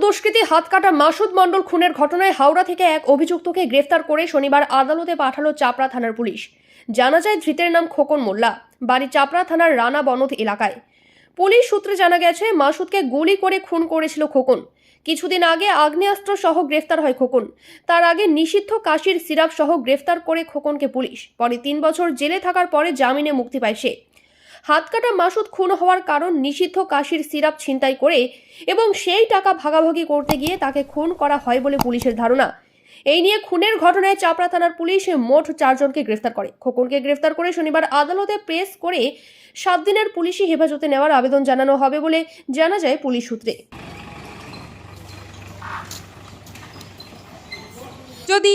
দুষ্কৃতী হাতকাটা মাসুদ মণ্ডল খুনের ঘটনায় হাওড়া থেকে এক অভিযুক্তকে গ্রেফতার করে শনিবার আদালতে পাঠালো চাপড়া থানার পুলিশ। জানা যায়, ধৃতের নাম খোকন মোল্লা। বাড়ি চাপড়া থানার রানা বনদ এলাকায়। পুলিশ সূত্রে জানা গেছে, মাসুদকে গুলি করে খুন করেছিল খোকন। কিছুদিন আগে আগ্নেয়াস্ত্র সহ গ্রেফতার হয় খোকন। তার আগে নিষিদ্ধ কাশির সিরাপ সহ গ্রেফতার করে খোকনকে পুলিশ। পরে তিন বছর জেলে থাকার পরে জামিনে মুক্তি পায় সে। হাতকাটা মাসুদ খুন হওয়ার কারণ নিষিদ্ধ কাশির সিরাপ ছিনতাই করে এবং সেই টাকা ভাগাভাগি করতে গিয়ে তাকে খুন করা হয় বলে পুলিশের ধারণা। এই নিয়ে খুনের ঘটনায় চাপড়া থানার পুলিশ মোট চারজনকে গ্রেফতার করে। খোকনকে গ্রেফতার করে শনিবার আদালতে প্রেস করে সাত দিনের পুলিশি হেফাজতে নেওয়ার আবেদন জানানো হবে বলে জানা যায় পুলিশ সূত্রে। যদি